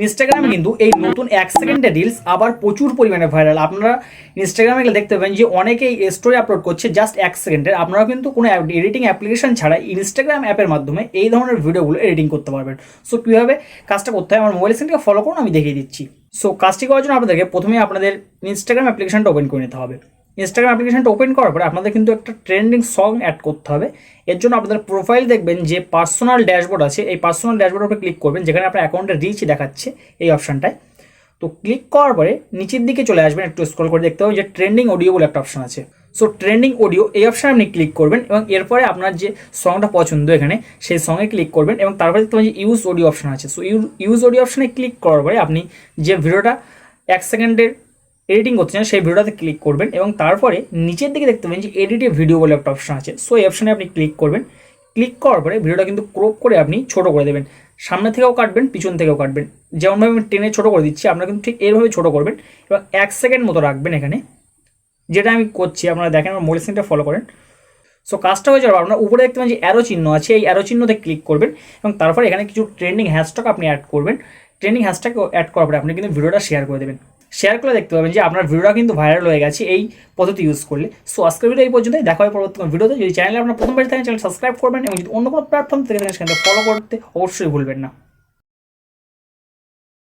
ইনস্টাগ্রামে কিন্তু এই নতুন এক সেকেন্ডের রিলস আবার প্রচুর পরিমাণে ভাইরাল আপনারা ইনস্টাগ্রামে গেলে দেখতে পাবেন যে অনেকেই স্টোরি আপলোড করছে জাস্ট এক সেকেন্ডের আপনারা কিন্তু কোনো এডিটিং অ্যাপ্লিকেশন ছাড়া ইনস্টাগ্রাম অ্যাপের মাধ্যমে এই ধরনের ভিডিওগুলো এডিটিং করতে পারবেন। সো কীভাবে কাজটা করতে হয় আমার মোবাইল স্ক্রিনটাকে ফলো করুন, আমি দেখিয়ে দিচ্ছি। সো কাজটি করার জন্য আপনাদেরকে প্রথমে আপনাদের ইনস্টাগ্রাম অ্যাপ্লিকেশনটা ওপেন করে নিতে হবে। ইনস্টাগ্রাম অ্যাপ্লিকেশনটা ওপেন করার পরে আপনাদের কিন্তু একটা ট্রেন্ডিং সং অ্যাড করতে হবে। এর জন্য আপনাদের প্রোফাইল দেখবেন যে পার্সোনাল ড্যাশবোর্ড আছে। এই পার্সোনাল ড্যাশবোর্ডের উপরে ক্লিক করবেন, যেখানে আপনার অ্যাকাউন্টের রিচ দেখাচ্ছে এই অপশানটায় তো ক্লিক করার পরে নিচের দিকে চলে আসবেন, একটু স্ক্রল করে দেখতে পাবেন যে ট্রেন্ডিং অডিও বলে একটা অপশন আছে। সো ট্রেন্ডিং অডিও এই অপশানে আপনি ক্লিক করবেন এবং এরপরে আপনার যে সংটা পছন্দ এখানে, সেই সঙ্গে ক্লিক করবেন এবং তারপরে পাবেন যে ইউজ অডিও অপশান আছে। সো ইউজ অডিও অপশানে ক্লিক করার পরে আপনি যে ভিডিওটা এক সেকেন্ডের এডিটিং করতে চান, সেই ভিডিওটাতে ক্লিক করবেন এবং তারপরে নিচের দিকে দেখতে পাবেন যে এডিটে ভিডিও বলে একটা অপশন আছে। সো এই অপশানে আপনি ক্লিক করবেন। ক্লিক করার পরে ভিডিওটা কিন্তু ক্রপ করে আপনি ছোট করে দেবেন। সামনে থেকেও কাটবেন, পিছন থেকেও কাটবেন। যেমনভাবে আমি টেনে ছোট করে দিচ্ছি, আপনারা কিন্তু ঠিক এইভাবে ছোট করবেন এবং এক সেকেন্ড মতো রাখবেন এখানে। যেটা আমি করছি, আপনারা দেখেন আমার মোবাইল স্ক্রিনটা ফলো করেন। সো কাজটা হয়ে যাওয়ার আপনার উপরে দেখতে পাবেন যে অ্যারো চিহ্ন আছে, এই অ্যারো চিহ্নতে ক্লিক করবেন এবং তারপর এখানে কিছু ট্রেন্ডিং হ্যাশট্যাগ আপনি অ্যাড করবেন। ট্রেন্ডিং হ্যাশট্যাগ অ্যাড করার পরে আপনি কিন্তু ভিডিওটা শেয়ার করে দেবেন। শেয়ার করে দেখতে পাবেন যে আপনার ভিডিওটা কিন্তু ভাইরাল হয়ে গেছে এই পদ্ধতি ইউজ করলে। সো আজকের ভিডিও এই পর্যন্তই। দেখা হয় পরবর্তী ভিডিওতে যদি চ্যানেলে আপনার প্রথমবার থাকেন চ্যানেল সাবস্ক্রাইব করবেন এবং যদি অন্য কোনো প্ল্যাটফর্ম থেকে থাকেন সেখানে ফলো করতে অবশ্যই ভুলবেন না।